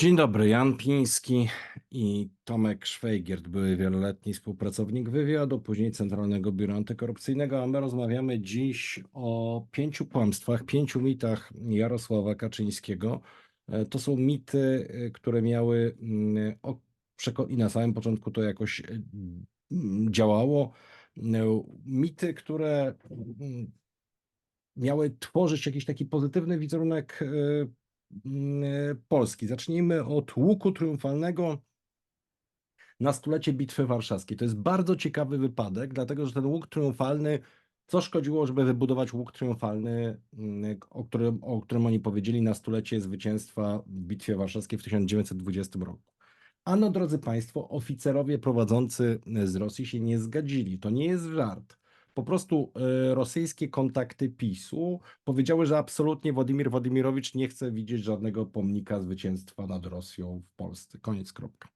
Dzień dobry, Jan Piński i Tomek Szwejgiert, były wieloletni współpracownik wywiadu, później Centralnego Biura Antykorupcyjnego, a my rozmawiamy dziś o pięciu kłamstwach, pięciu mitach Jarosława Kaczyńskiego. E, To są mity, e, które miały mm, i na samym początku to jakoś e, mm, działało. Mity, które mm, miały tworzyć jakiś taki pozytywny wizerunek Polski. Zacznijmy od łuku triumfalnego na stulecie Bitwy Warszawskiej. To jest bardzo ciekawy wypadek, dlatego że ten łuk triumfalny, co szkodziło, żeby wybudować łuk triumfalny, mm, o którym, o którym oni powiedzieli na stulecie zwycięstwa w Bitwie Warszawskiej w 1920 roku. Ano, drodzy Państwo, oficerowie prowadzący z Rosji się nie zgadzili. To nie jest żart. Po prostu e, rosyjskie kontakty PiSu powiedziały, że absolutnie Władimir Władimirowicz nie chce widzieć żadnego pomnika zwycięstwa nad Rosją w Polsce. Koniec, kropka.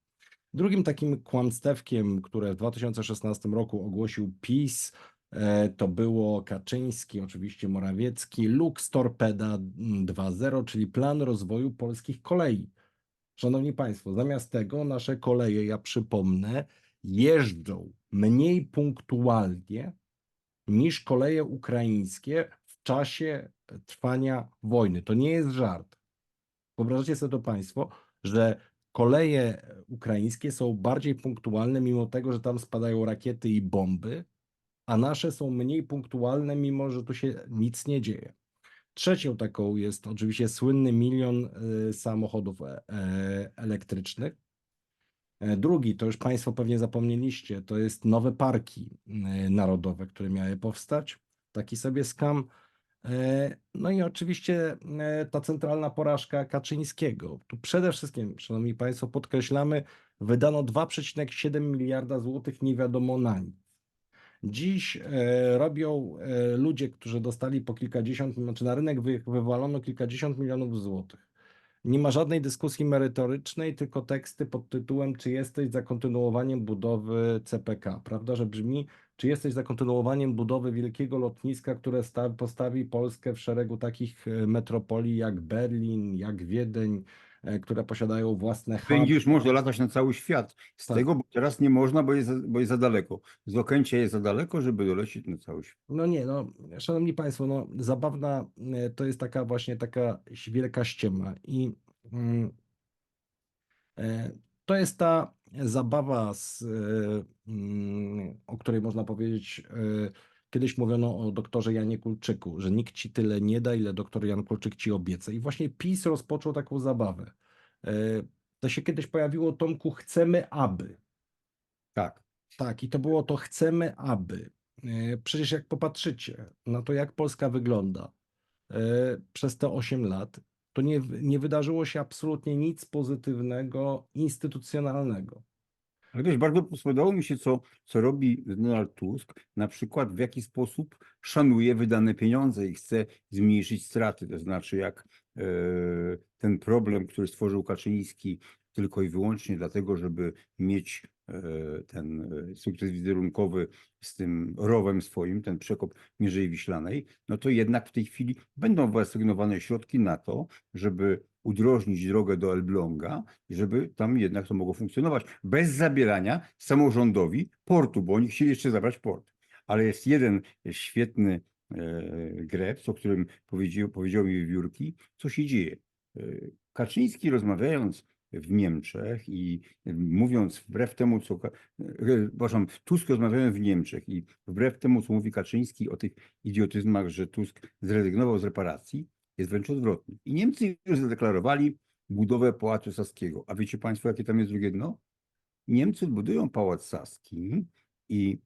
Drugim takim kłamstewkiem, które w 2016 roku ogłosił PiS, e, to było Kaczyński, oczywiście Morawiecki, Lux Torpeda 2.0, czyli plan rozwoju polskich kolei. Szanowni Państwo, zamiast tego nasze koleje, ja przypomnę, jeżdżą mniej punktualnie niż koleje ukraińskie w czasie trwania wojny. To nie jest żart. Wyobrażacie sobie to Państwo, że koleje ukraińskie są bardziej punktualne, mimo tego, że tam spadają rakiety i bomby, a nasze są mniej punktualne, mimo że tu się nic nie dzieje. Trzecią taką jest oczywiście słynny milion samochodów e- e- elektrycznych. E, Drugi, to już Państwo pewnie zapomnieliście, to jest nowe parki y, narodowe, które miały powstać. Taki sobie skam. E, No i oczywiście e, ta centralna porażka Kaczyńskiego. Tu przede wszystkim, Szanowni Państwo, podkreślamy, wydano 2,7 miliarda złotych nie wiadomo na nic. Dziś e, robią e, ludzie, którzy dostali po kilkadziesiąt, znaczy na rynek wy, wywalono kilkadziesiąt milionów złotych. Nie ma żadnej dyskusji merytorycznej, tylko teksty pod tytułem czy jesteś za kontynuowaniem budowy CPK, prawda, że brzmi czy jesteś za kontynuowaniem budowy wielkiego lotniska, które sta, postawi Polskę w szeregu takich e, metropolii jak Berlin, jak Wiedeń, e, które posiadają własne huby. Będzie już można latać na cały świat. Z Tak. tego, bo teraz nie można, bo jest, za- bo jest za daleko. Z Okęcia jest za daleko, żeby dolecieć na cały świat. No nie, no, szanowni państwo, no, zabawna e, to jest taka właśnie taka wielka ściema i mm, e, to jest ta zabawa, z, e, mm, o której można powiedzieć, e, kiedyś mówiono o doktorze Janie Kulczyku, że nikt ci tyle nie da, ile doktor Jan Kulczyk ci obieca. I właśnie PiS rozpoczął taką zabawę. E, To się kiedyś pojawiło, Tomku, chcemy aby. Tak. Tak, i to było to chcemy, aby. Przecież jak popatrzycie na to, jak Polska wygląda przez te 8 lat, to nie, nie wydarzyło się absolutnie nic pozytywnego, instytucjonalnego. Ale wiesz, bardzo podobało mi się, co, co robi Donald Tusk, na przykład w jaki sposób szanuje wydane pieniądze i chce zmniejszyć straty. To znaczy, jak e, ten problem, który stworzył Kaczyński tylko i wyłącznie dlatego, żeby mieć ten e, sukces wizerunkowy z tym rowem swoim, ten przekop Mierzei Wiślanej, no to jednak w tej chwili będą wyasygnowane środki na to, żeby udrożnić drogę do Elbląga żeby tam jednak to mogło funkcjonować bez zabierania samorządowi portu, bo oni chcieli jeszcze zabrać port. Ale jest jeden świetny e, greps, o którym powiedział, powiedział mi Wiórki, co się dzieje. E, Kaczyński rozmawiając w Niemczech i mówiąc wbrew temu, co, Ka- e, przepraszam, Tusk rozmawiając w Niemczech i wbrew temu, co mówi Kaczyński o tych idiotyzmach, że Tusk zrezygnował z reparacji, jest wręcz odwrotnie. I Niemcy już zadeklarowali budowę Pałacu Saskiego. A wiecie Państwo, jakie tam jest drugie dno? Niemcy budują Pałac Saski i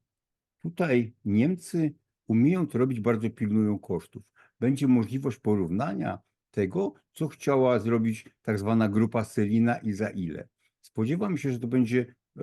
tutaj Niemcy umieją to robić, bardzo pilnują kosztów. Będzie możliwość porównania tego, co chciała zrobić tak zwana grupa Selina i za ile. Spodziewam się, że to będzie e,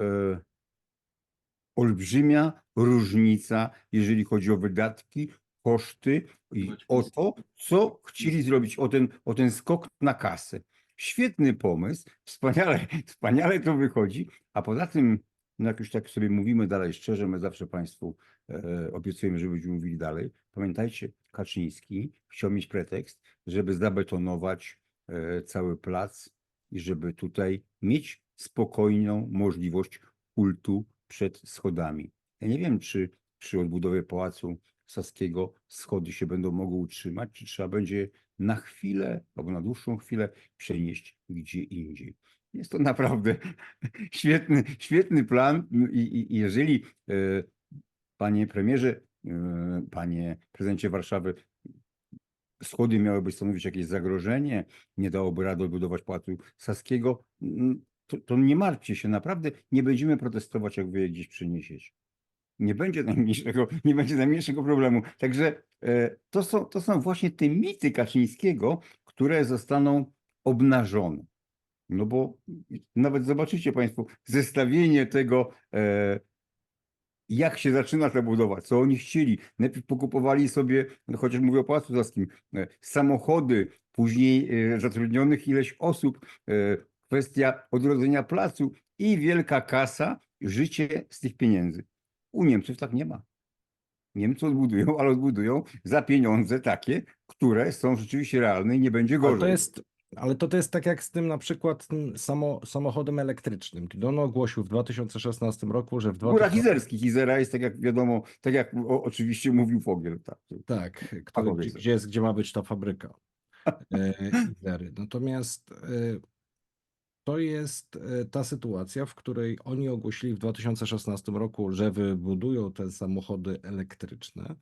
olbrzymia różnica, jeżeli chodzi o wydatki, koszty i o to, co chcieli zrobić, o ten, o ten skok na kasę. Świetny pomysł, wspaniale, wspaniale to wychodzi, a poza tym, no jak już tak sobie mówimy dalej szczerze, my zawsze Państwu e, obiecujemy, że będziemy mówili dalej. Pamiętajcie, Kaczyński chciał mieć pretekst, żeby zabetonować e, cały plac i żeby tutaj mieć spokojną możliwość kultu przed schodami. Ja nie wiem, czy przy odbudowie Pałacu Saskiego schody się będą mogły utrzymać, czy trzeba będzie na chwilę albo na dłuższą chwilę przenieść gdzie indziej. Jest to naprawdę świetny, świetny plan i, i, i jeżeli e, panie premierze, e, panie prezydencie Warszawy, schody miałyby stanowić jakieś zagrożenie, nie dałoby rady odbudować Pałacu Saskiego, mm, to, to nie martwcie się, naprawdę nie będziemy protestować, jak wy je gdzieś przeniesiecie. Nie będzie najmniejszego, nie będzie najmniejszego problemu. Także e, to, są, to są właśnie te mity Kaczyńskiego, które zostaną obnażone. No bo nawet zobaczycie Państwo zestawienie tego, e, jak się zaczyna ta budowa, co oni chcieli. Najpierw pokupowali sobie, no chociaż mówię o Pałacu Saskim, e, samochody, później e, zatrudnionych ileś osób, kwestia odrodzenia placu i wielka kasa, życie z tych pieniędzy. U Niemców tak nie ma. Niemcy odbudują, ale odbudują za pieniądze takie, które są rzeczywiście realne i nie będzie gorzej. Ale to, to jest tak jak z tym na przykład tym samo, samochodem elektrycznym. Kiedy on ogłosił w 2016 roku, że w Góra 2000, Izerskich. Izera jest tak jak wiadomo, tak jak o, oczywiście mówił Fogiel. Tak. tak, który, Fachowiec gdzie, jest. gdzie, jest, gdzie ma być ta fabryka e, Izery. Natomiast e, to jest e, ta sytuacja, w której oni ogłosili w 2016 roku, że wybudują te samochody elektryczne.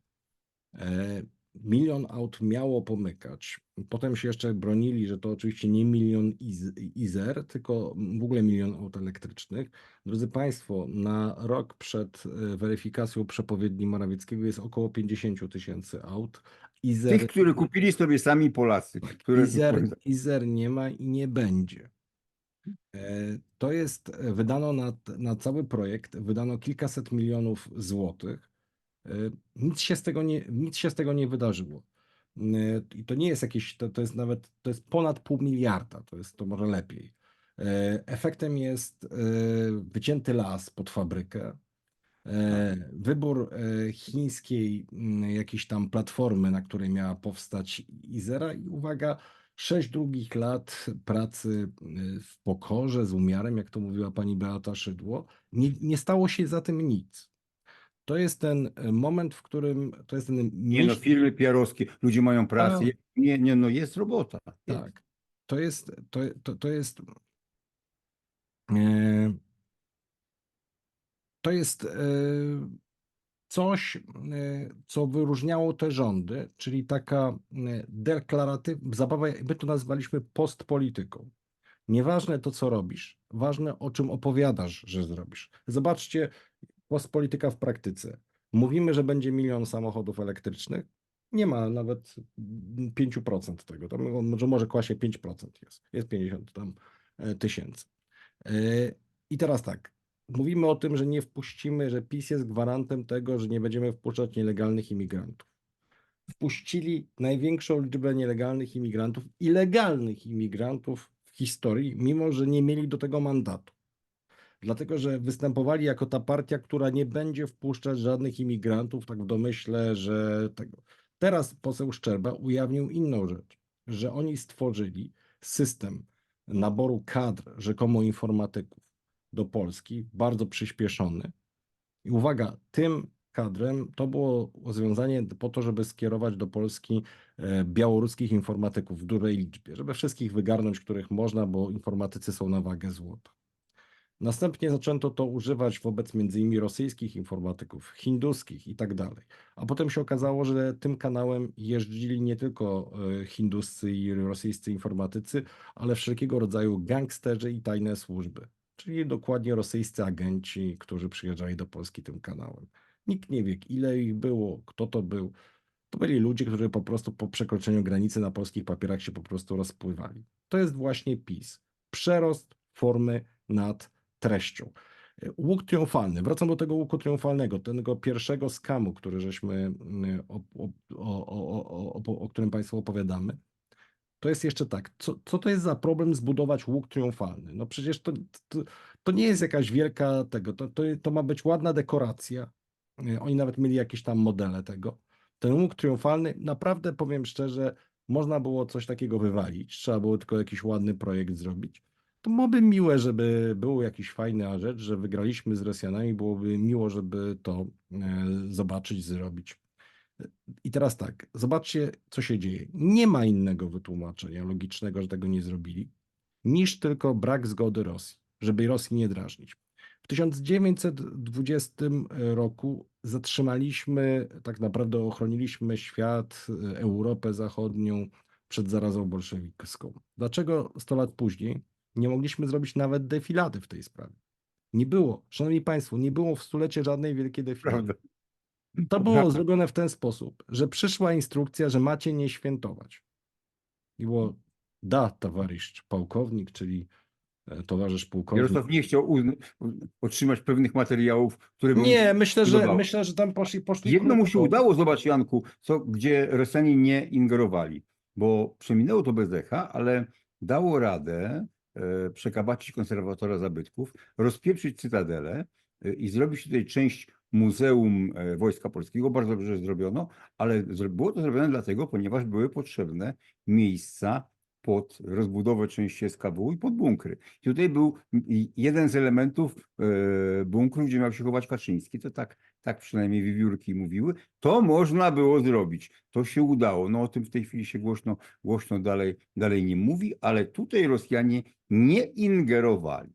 Milion aut miało pomykać. Potem się jeszcze bronili, że to oczywiście nie milion iz- Izer, tylko w ogóle milion aut elektrycznych. Drodzy Państwo, na rok przed e, weryfikacją przepowiedni Morawieckiego jest około 50 tysięcy aut. Izer, Tych, które kupili sobie sami Polacy. Które, Izer, Izer nie ma i nie będzie. E, To jest, e, wydano na, na cały projekt, wydano kilkaset milionów złotych. E, Nic się z tego nie, nic się z tego nie wydarzyło. E, I to nie jest jakieś, to, to jest nawet, to jest ponad pół miliarda, to jest to może lepiej. E, Efektem jest wycięty las pod fabrykę, e, wybór chińskiej m, jakiejś tam platformy, na której miała powstać Izera i uwaga, sześć długich lat pracy y, w pokorze, z umiarem, jak to mówiła pani Beata Szydło, nie, nie stało się za tym nic. To jest ten e, moment, w którym to jest ten Nie no, firmy PR-owskie, ludzie mają pracę. Tak. Nie, nie, no jest robota. Jest. Tak. To jest, to, to, to jest, e, to jest e, coś, co wyróżniało te rządy, czyli taka deklaratywna, zabawa, my to nazwaliśmy postpolityką. Nieważne to, co robisz, ważne o czym opowiadasz, że zrobisz. Zobaczcie, postpolityka w praktyce. Mówimy, że będzie milion samochodów elektrycznych. Nie ma nawet 5% tego. Tam może, może klasie 5% jest. Jest 50 tam e, tysięcy. E, I teraz tak. Mówimy o tym, że nie wpuścimy, że PiS jest gwarantem tego, że nie będziemy wpuszczać nielegalnych imigrantów. Wpuścili największą liczbę nielegalnych imigrantów i legalnych imigrantów w historii, mimo że nie mieli do tego mandatu. Dlatego, że występowali jako ta partia, która nie będzie wpuszczać żadnych imigrantów, tak w domyśle, że tego. Teraz poseł Szczerba ujawnił inną rzecz, że oni stworzyli system naboru kadr, rzekomo informatyków do Polski, bardzo przyspieszony. I uwaga, tym kadrem to było rozwiązanie po to, żeby skierować do Polski e, białoruskich informatyków w dużej liczbie, żeby wszystkich wygarnąć, których można, bo informatycy są na wagę złota. Następnie zaczęto to używać wobec m.in. rosyjskich informatyków, hinduskich i tak dalej. A potem się okazało, że tym kanałem jeździli nie tylko e, hinduscy i rosyjscy informatycy, ale wszelkiego rodzaju gangsterzy i tajne służby, czyli dokładnie rosyjscy agenci, którzy przyjeżdżali do Polski tym kanałem. Nikt nie wie, ile ich było, kto to był. To byli ludzie, którzy po prostu po przekroczeniu granicy na polskich papierach się po prostu rozpływali. To jest właśnie PiS. Przerost formy nad treścią. Łuk triumfalny. Wracam do tego łuku triumfalnego, tego pierwszego skamu, który żeśmy, mm, o, o, o, o, którym Państwu opowiadamy. To jest jeszcze tak, co, co to jest za problem zbudować łuk triumfalny? No przecież to, to, nie jest jakaś wielka tego, to, to, to ma być ładna dekoracja. Oni nawet mieli jakieś tam modele tego. Ten łuk triumfalny, naprawdę powiem szczerze, można było coś takiego wywalić, trzeba było tylko jakiś ładny projekt zrobić. To byłoby miłe, żeby był jakiś fajna rzecz, że wygraliśmy z Rosjanami, byłoby miło, żeby to e, zobaczyć, zrobić. I teraz tak, zobaczcie, co się dzieje. Nie ma innego wytłumaczenia logicznego, że tego nie zrobili, niż tylko brak zgody Rosji, żeby Rosji nie drażnić. W 1920 roku zatrzymaliśmy, tak naprawdę ochroniliśmy świat, e, Europę Zachodnią przed zarazą bolszewicką. Dlaczego 100 lat później nie mogliśmy zrobić nawet defilady w tej sprawie? Nie było, szanowni państwo, nie było w stulecie żadnej wielkiej defilady. Prawda. To było Prawda. zrobione w ten sposób, że przyszła instrukcja, że macie nie świętować. I było da, towarzysz pułkownik, czyli e, towarzysz pułkownik. Jarosław nie chciał otrzymać pewnych materiałów, które Nie, myślę, że myślę, że tam poszli, poszli Jedno mu się udało, zobacz Janku, co, gdzie Rosjanie nie ingerowali, bo przeminęło to bez echa, ale dało radę przekabacić konserwatora zabytków, rozpieprzyć cytadelę e, i zrobić tutaj część Muzeum e, Wojska Polskiego. Bardzo dobrze zrobiono, ale było to zrobione dlatego, ponieważ były potrzebne miejsca pod rozbudowę części SKW i pod bunkry. I tutaj był jeden z elementów e, bunkru, gdzie miał się chować Kaczyński. To tak, tak przynajmniej wiewiórki mówiły. To można było zrobić. To się udało. No o tym w tej chwili się głośno, głośno dalej, dalej nie mówi, ale tutaj Rosjanie nie ingerowali.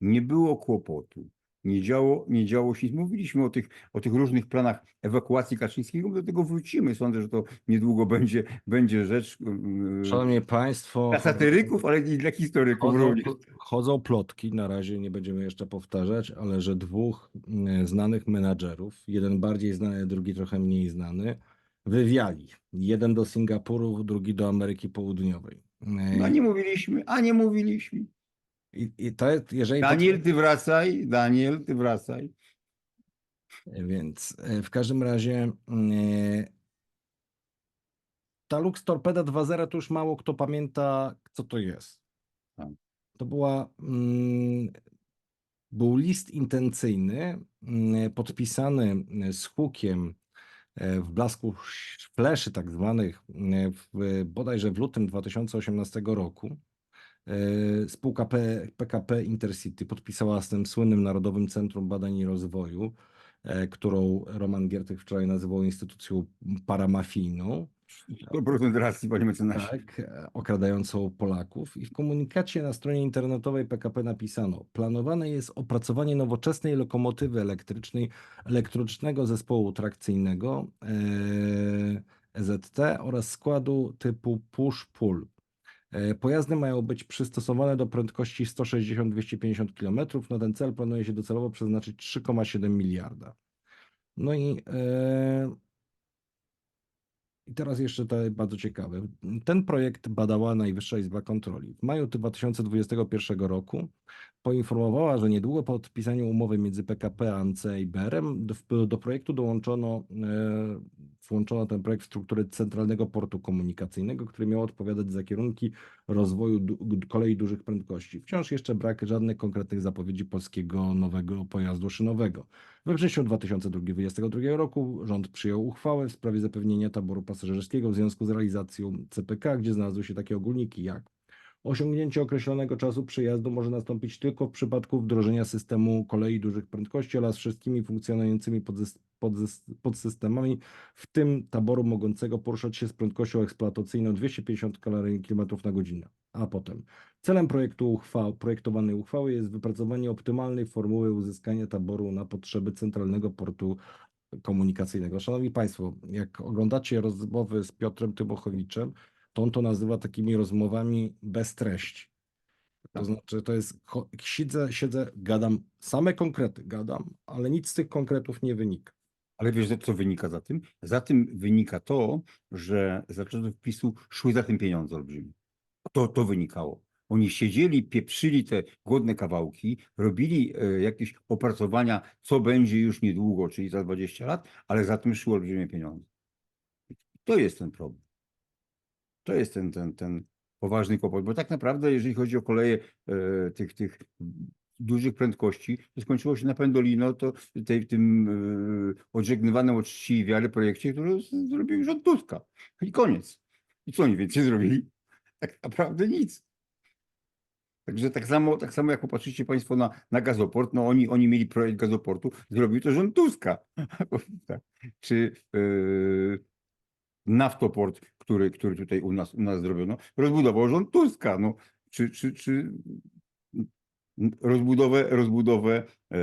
Nie było kłopotu. Nie działo, nie działo się. Mówiliśmy o tych, o tych różnych planach ewakuacji Kaczyńskiego. Do tego wrócimy. Sądzę, że to niedługo będzie, będzie rzecz yy, Szanowni Państwo, dla satyryków, ale i dla historyków chodzą, również. chodzą plotki, na razie nie będziemy jeszcze powtarzać, ale że dwóch mm, znanych menadżerów, jeden bardziej znany, drugi trochę mniej znany, wywiali. Jeden do Singapuru, drugi do Ameryki Południowej. E, No nie mówiliśmy, a nie mówiliśmy. I, i to jest, jeżeli Daniel, ty wracaj, Daniel, ty wracaj. Więc e, w każdym razie e, ta Lux Torpeda 2.0 to już mało kto pamięta, co to jest. Tak. To była, mm, był list intencyjny mm, podpisany z hukiem e, w blasku fleszy tak zwanych e, w, bodajże w lutym 2018 roku. E, Spółka PKP Intercity podpisała z tym słynnym Narodowym Centrum Badań i Rozwoju, e, którą Roman Giertych wczoraj nazywał instytucją paramafijną, 100% racji, panie mecenasie. tak, e, okradającą Polaków. I w komunikacie na stronie internetowej PKP napisano: Planowane jest opracowanie nowoczesnej lokomotywy elektrycznej, elektrycznego zespołu trakcyjnego EZT oraz składu typu push-pull. E, Pojazdy mają być przystosowane do prędkości 160-250 km. Na ten cel planuje się docelowo przeznaczyć 3,7 miliarda. No i, e, i teraz jeszcze to bardzo ciekawe. Ten projekt badała Najwyższa Izba Kontroli. W maju 2021 roku poinformowała, że niedługo po podpisaniu umowy między PKP, ANC i BRM do, do projektu dołączono, e, włączono ten projekt w strukturę Centralnego Portu Komunikacyjnego, który miał odpowiadać za kierunki rozwoju kolei dużych prędkości. Wciąż jeszcze brak żadnych konkretnych zapowiedzi polskiego nowego pojazdu szynowego. We wrześniu 2022 roku rząd przyjął uchwałę w sprawie zapewnienia taboru pasażerskiego w związku z realizacją CPK, gdzie znalazły się takie ogólniki jak Osiągnięcie określonego czasu przejazdu może nastąpić tylko w przypadku wdrożenia systemu kolei dużych prędkości oraz wszystkimi funkcjonującymi podsystemami, w tym taboru mogącego poruszać się z prędkością eksploatacyjną 250 km na godzinę. A potem celem projektu uchwał, projektowanej uchwały jest wypracowanie optymalnej formuły uzyskania taboru na potrzeby Centralnego Portu Komunikacyjnego. Szanowni Państwo, jak oglądacie rozmowy z Piotrem Tymochowiczem, to on to nazywa takimi rozmowami bez treści. To Tak. znaczy, to jest, siedzę, siedzę, gadam, same konkrety gadam, ale nic z tych konkretów nie wynika. Ale wiesz, co wynika za tym? Za tym wynika to, że za czasów PiSu szły za tym pieniądze olbrzymie. To, to wynikało. Oni siedzieli, pieprzyli te głodne kawałki, robili e, jakieś opracowania, co będzie już niedługo, czyli za 20 lat, ale za tym szły olbrzymie pieniądze. To jest ten problem. To jest ten, ten, ten poważny kłopot, bo tak naprawdę, jeżeli chodzi o koleje e, tych, tych dużych prędkości, to skończyło się na Pendolino, to tej, tym e, odżegnywanym od czci i wiary projekcie, który zrobił rząd Tuska. I koniec. I co oni więcej zrobili? Tak naprawdę nic. Także tak samo, tak samo jak popatrzycie Państwo na, na gazoport, no oni, oni mieli projekt gazoportu, zrobił to rząd Tuska. Tak. Czy yy, naftoport, który, który tutaj u nas, u nas zrobiono, rozbudował rząd Tuska. No, czy, czy, czy rozbudowę, rozbudowę e,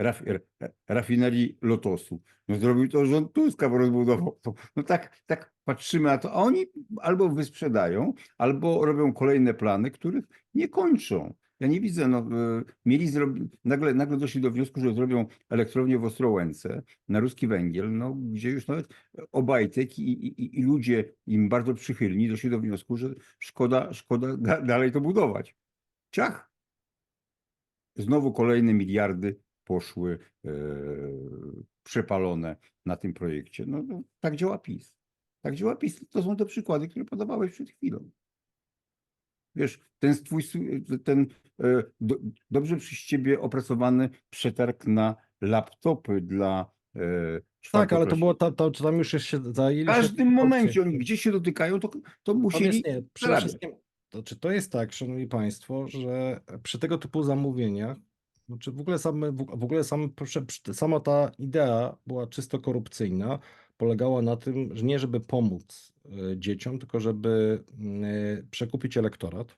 raf, ra- rafinerii Lotosu. No zrobił to rząd Tuska, bo rozbudował to. No tak, tak patrzymy na to, a oni albo wysprzedają, albo robią kolejne plany, których nie kończą. Ja nie widzę, no, e, mieli zrobi- nagle, nagle doszli do wniosku, że zrobią elektrownię w Ostrołęce na ruski węgiel, no, gdzie już nawet Obajtek i, i, i ludzie im bardzo przychylni doszli do wniosku, że szkoda, szkoda da, dalej to budować. Ciach! Znowu kolejne miliardy poszły e, przepalone na tym projekcie. No, no, tak działa PiS. Tak działa PiS. To są te przykłady, które podawałeś przed chwilą. Wiesz, ten twój, ten e, do, dobrze przez ciebie opracowany przetarg na laptopy dla e, Tak, ale to było, to, to, tam już się zajęli. w się każdym tym momencie oni gdzieś się dotykają, to, to musieli. Przede wszystkim, to, czy to jest tak, szanowni państwo, że przy tego typu zamówieniach, znaczy w ogóle, same, w ogóle sam, prze- prze- sama ta idea była czysto korupcyjna, polegała na tym, że nie żeby pomóc y, dzieciom, tylko żeby y, przekupić elektorat.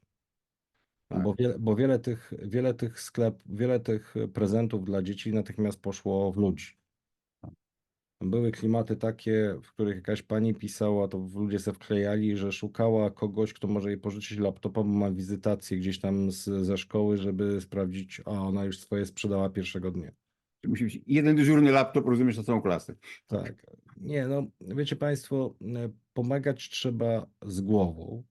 Tak. Bo, wiele, bo wiele tych, wiele tych sklep, wiele tych prezentów dla dzieci natychmiast poszło w ludzi. Były klimaty takie, w których jakaś pani pisała, to ludzie se wklejali, że szukała kogoś, kto może jej pożyczyć laptopa, bo ma wizytację gdzieś tam z, ze szkoły, żeby sprawdzić, a ona już swoje sprzedała pierwszego dnia. Musi być jeden dyżurny laptop, rozumiesz, na całą klasę. Tak. Nie, no wiecie Państwo, e, pomagać trzeba z głową.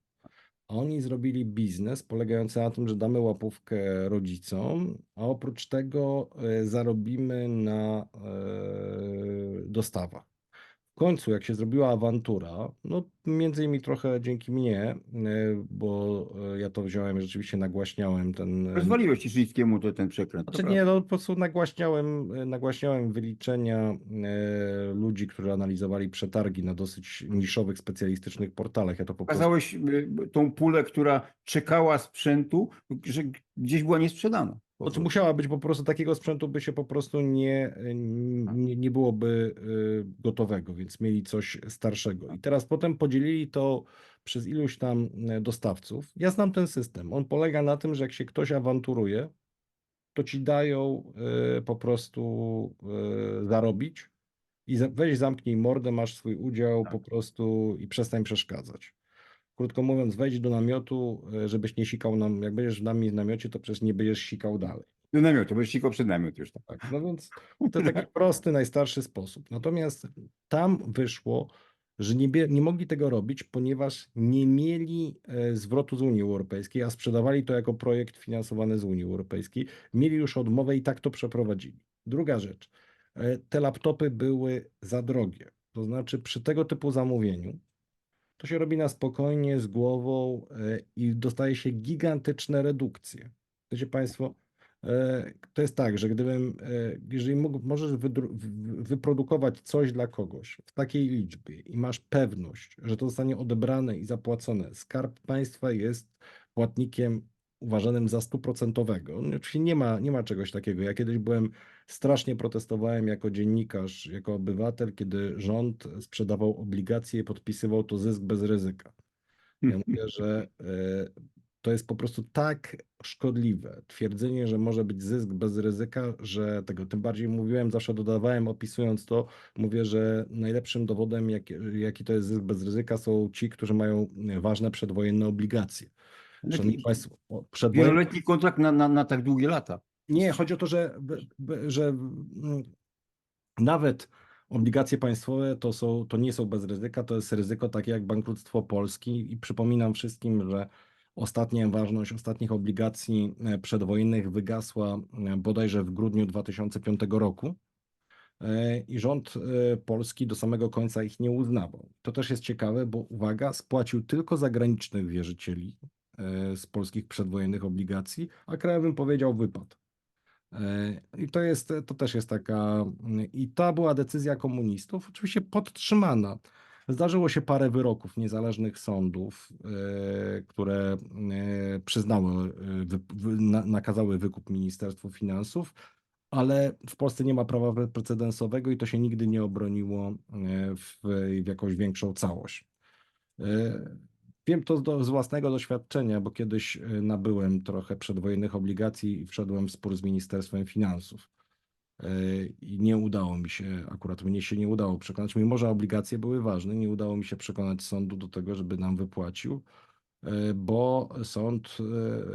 Oni zrobili biznes polegający na tym, że damy łapówkę rodzicom, a oprócz tego e, zarobimy na e, dostawach. W końcu, jak się zrobiła awantura, no między innymi trochę dzięki mnie, e, bo e, ja to wziąłem, rzeczywiście nagłaśniałem ten. e, Rozwaliłeś Cieszyńskiemu to, ten przekręt. znaczy nie, no po prostu nagłaśniałem, nagłaśniałem wyliczenia ludzi, którzy analizowali przetargi na dosyć niszowych, specjalistycznych portalach. Ja to po prostu Pokazałeś y, tą pulę, która czekała sprzętu, że gdzieś była niesprzedana. Znaczy musiała być po prostu takiego sprzętu, by się po prostu nie, nie, nie byłoby y, gotowego, więc mieli coś starszego. I teraz potem podzielili to przez iluś tam e, dostawców. Ja znam ten system. On polega na tym, że jak się ktoś awanturuje, to ci dają y, po prostu y, zarobić i weź zamknij mordę, masz swój udział po prostu i przestań przeszkadzać. Krótko mówiąc, wejdź do namiotu, y, żebyś nie sikał nam, jak będziesz z nami w namiocie, to przecież nie będziesz sikał dalej. Do namiotu, będziesz sikał przed namiot już. Tak. Tak, no więc to taki prosty, najstarszy sposób. Natomiast tam wyszło, że nie, nie mogli tego robić, ponieważ nie mieli e, zwrotu z Unii Europejskiej, a sprzedawali to jako projekt finansowany z Unii Europejskiej. Mieli już odmowę i tak to przeprowadzili. Druga rzecz, e, te laptopy były za drogie. To znaczy przy tego typu zamówieniu to się robi na spokojnie, z głową e, i dostaje się gigantyczne redukcje. Wiecie Państwo, e, to jest tak, że gdybym, e, jeżeli mógł, możesz wyprodukować coś dla kogoś w takiej liczbie i masz pewność, że to zostanie odebrane i zapłacone, Skarb Państwa jest płatnikiem uważanym za stuprocentowego. No, Oczywiście nie ma, nie ma czegoś takiego. Ja kiedyś byłem, strasznie protestowałem jako dziennikarz, jako obywatel, kiedy rząd sprzedawał obligacje i podpisywał to zysk bez ryzyka. Ja mówię, że e, to jest po prostu tak szkodliwe twierdzenie, że może być zysk bez ryzyka, że tego tym bardziej mówiłem, zawsze dodawałem, opisując to, mówię, że najlepszym dowodem, jaki, jaki to jest zysk bez ryzyka, są ci, którzy mają ważne przedwojenne obligacje. Szanowni Państwo, przedwojenne Wieloletni kontrakt na, na, na tak długie lata. nie, chodzi o to, że, że mm, nawet obligacje państwowe to, są, to nie są bez ryzyka, to jest ryzyko takie jak bankructwo Polski i przypominam wszystkim, że ostatnia ważność ostatnich obligacji e, przedwojennych wygasła e, bodajże w grudniu 2005 roku e, i rząd polski do samego końca ich nie uznawał. To też jest ciekawe, bo uwaga, spłacił tylko zagranicznych wierzycieli z polskich przedwojennych obligacji, a krajowym powiedział wypad. E, I to jest, to też jest taka, i ta była decyzja komunistów, oczywiście podtrzymana Zdarzyło się parę wyroków niezależnych sądów, e, które e, przyznały, e, nakazały wykup Ministerstwu Finansów, ale w Polsce nie ma prawa pre- precedensowego i to się nigdy nie obroniło e, w, w jakąś większą całość. Wiem to do, z własnego doświadczenia, bo kiedyś e, nabyłem trochę przedwojennych obligacji i wszedłem w spór z Ministerstwem Finansów. E, I nie udało mi się, akurat mnie się nie udało przekonać, mimo że obligacje były ważne, nie udało mi się przekonać sądu do tego, żeby nam wypłacił, e, bo sąd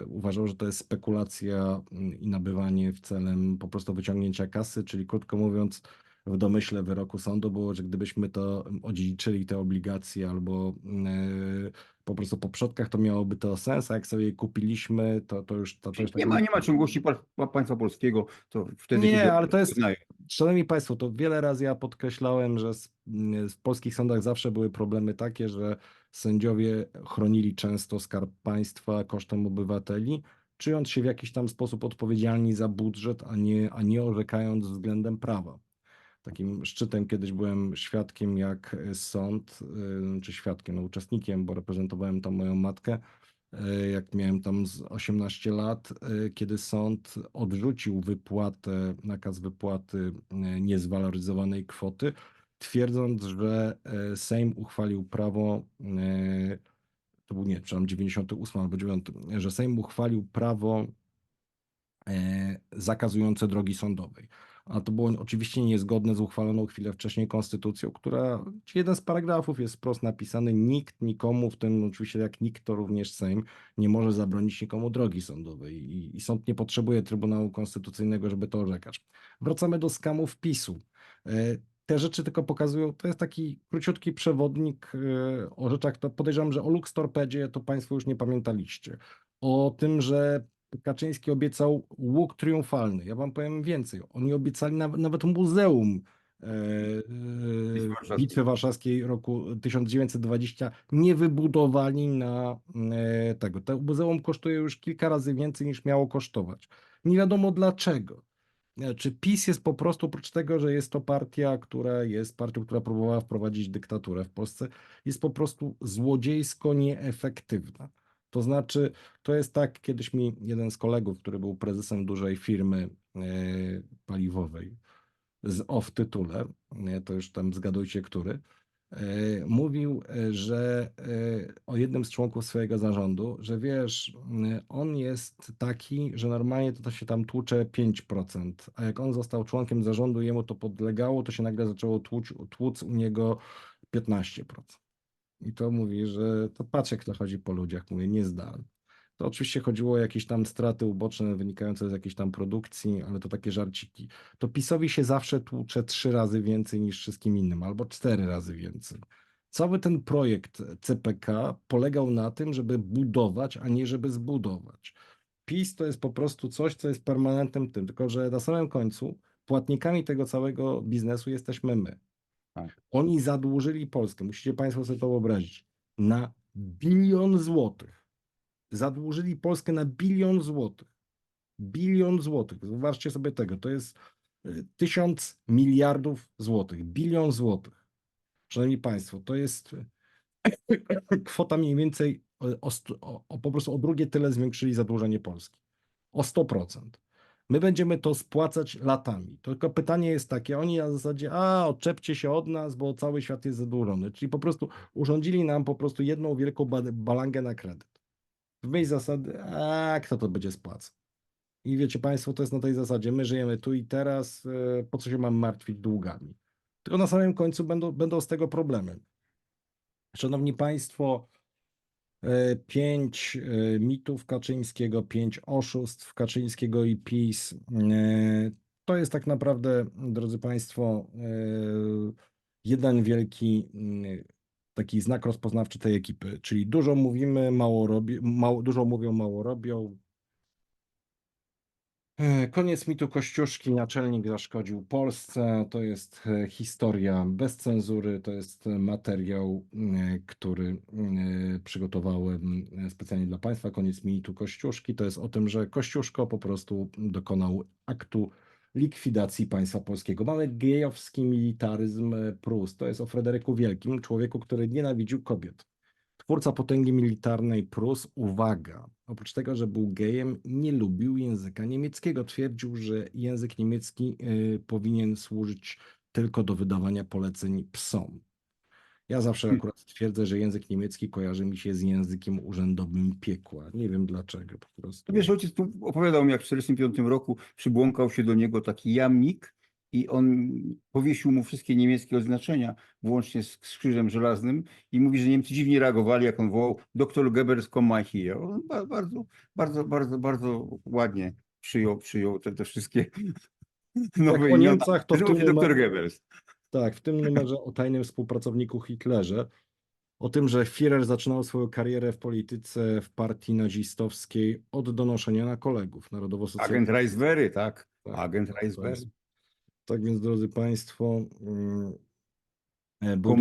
uważał, że to jest spekulacja mm, i nabywanie w celem po prostu wyciągnięcia kasy, czyli krótko mówiąc, w domyśle wyroku sądu było, że gdybyśmy to odziedziczyli te obligacje albo e, po prostu po przodkach, to miałoby to sens, a jak sobie je kupiliśmy, to, to już to, to już Nie tak ma, nie ma ciągłości pa- państwa polskiego, to wtedy Nie, ale to jest-. Szanowni Państwo, to wiele razy ja podkreślałem, że s- m, w polskich sądach zawsze były problemy takie, że sędziowie chronili często skarb państwa kosztem obywateli, czując się w jakiś tam sposób odpowiedzialni za budżet, a nie, a nie orzekając względem prawa. Takim szczytem kiedyś byłem świadkiem, jak e, sąd, y, czy świadkiem, no uczestnikiem, bo reprezentowałem tam moją matkę, y, jak miałem tam z 18 lat, kiedy sąd odrzucił wypłatę, nakaz wypłaty niezwaloryzowanej kwoty, twierdząc, że Sejm uchwalił prawo, to był nie, przepraszam, 98 albo 9, że Sejm uchwalił prawo e, zakazujące drogi sądowej. A to było oczywiście niezgodne z uchwaloną chwilę wcześniej konstytucją, która, jeden z paragrafów jest wprost napisany, nikt nikomu, w tym oczywiście jak nikt, to również Sejm, nie może zabronić nikomu drogi sądowej i, i sąd nie potrzebuje Trybunału Konstytucyjnego, żeby to orzekać. Wracamy do skamów PiSu. E, Te rzeczy tylko pokazują, to jest taki króciutki przewodnik e, o rzeczach, to podejrzewam, że o Lux Torpedzie to Państwo już nie pamiętaliście. O tym, że Kaczyński obiecał łuk triumfalny. Ja wam powiem więcej. Oni obiecali nawet, nawet muzeum e, e, Warszawskiej. Bitwy Warszawskiej roku 1920 nie wybudowali na e, tego. To muzeum kosztuje już kilka razy więcej niż miało kosztować. Nie wiadomo dlaczego. E, Czy PiS jest po prostu, oprócz tego, że jest to partia, która jest partią, która próbowała wprowadzić dyktaturę w Polsce, jest po prostu złodziejsko nieefektywna. To znaczy, to jest tak, kiedyś mi jeden z kolegów, który był prezesem dużej firmy e, paliwowej z o w tytule, to już tam zgadujcie, który, e, mówił, e, że o jednym z członków swojego zarządu, że wiesz, on jest taki, że normalnie to, to się tam tłucze 5%, a jak on został członkiem zarządu, jemu to podlegało, to się nagle zaczęło tłuc, tłuc u niego 15%. I to mówi, że to patrz jak to chodzi po ludziach, mówię, niezdalnie. To oczywiście chodziło o jakieś tam straty uboczne wynikające z jakiejś tam produkcji, ale to takie żarciki. To PiSowi się zawsze tłucze trzy razy więcej niż wszystkim innym, albo cztery razy więcej. Cały ten projekt CPK polegał na tym, żeby budować, a nie żeby zbudować. PiS to jest po prostu coś, co jest permanentnym tym, tylko że na samym końcu płatnikami tego całego biznesu jesteśmy my. Tak. Oni zadłużyli Polskę, musicie Państwo sobie to wyobrazić, na bilion złotych. Zadłużyli Polskę na bilion złotych. Bilion złotych. Zobaczcie sobie tego. To jest y, tysiąc miliardów złotych. Bilion złotych. Szanowni Państwo, to jest kwota mniej więcej o, o, o, o po prostu o drugie tyle zwiększyli zadłużenie Polski. O 100%. My będziemy to spłacać latami. Tylko pytanie jest takie, oni na zasadzie, a odczepcie się od nas, bo cały świat jest zadłużony. Czyli po prostu urządzili nam po prostu jedną wielką ba- balangę na kredyt. W myśl zasady, a kto to będzie spłacał? I wiecie Państwo, to jest na tej zasadzie, my żyjemy tu i teraz, e, po co się mam martwić długami? Tylko na samym końcu będą, będą z tego problemy. Szanowni Państwo, pięć e, mitów Kaczyńskiego, pięć oszustw Kaczyńskiego i PiS. e, To jest tak naprawdę, drodzy Państwo, e, jeden wielki mm, taki znak rozpoznawczy tej ekipy, czyli dużo mówimy, mało robi, mało, dużo mówią, mało robią. E, Koniec mitu Kościuszki, naczelnik zaszkodził Polsce. To jest e, historia bez cenzury. To jest e, materiał, który przygotowałem specjalnie dla Państwa. Koniec mitu Kościuszki to jest o tym, że Kościuszko po prostu dokonał aktu likwidacji państwa polskiego. Mamy gejowski militaryzm Prus. To jest o Fryderyku Wielkim, człowieku, który nienawidził kobiet. Twórca potęgi militarnej Prus, uwaga, oprócz tego, że był gejem, nie lubił języka niemieckiego. Twierdził, że język niemiecki y, powinien służyć tylko do wydawania poleceń psom. Ja zawsze Hmm. akurat twierdzę, że język niemiecki kojarzy mi się z językiem urzędowym piekła. Nie wiem dlaczego po prostu. Wiesz, ojciec tu opowiadał mi, jak w 1945 roku przybłąkał się do niego taki jamnik i on powiesił mu wszystkie niemieckie oznaczenia, włącznie z z krzyżem żelaznym i mówi, że Niemcy dziwnie reagowali, jak on wołał Dr. Goebbels komm hier. On ba- bardzo, bardzo, bardzo, bardzo ładnie przyjął, przyjął te, te wszystkie nowe po imiona. Niemcach to w tym numer- Dr. Goebbels. Tak, w tym numerze o tajnym współpracowniku Hitlerze, o tym, że Führer zaczynał swoją karierę w polityce w partii nazistowskiej od donoszenia na kolegów narodowo-socjalistycznych. Agent Reiswery, tak. Tak, Agent tak, Reiswery. Tak. Więc, drodzy Państwo, mm, e, był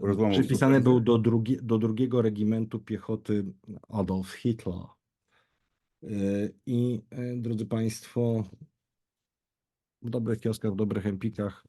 dokładnie przypisany był do, drugi, do drugiego regimentu piechoty Adolf Hitler. E, I e, drodzy Państwo, w dobrych kioskach, w dobrych empikach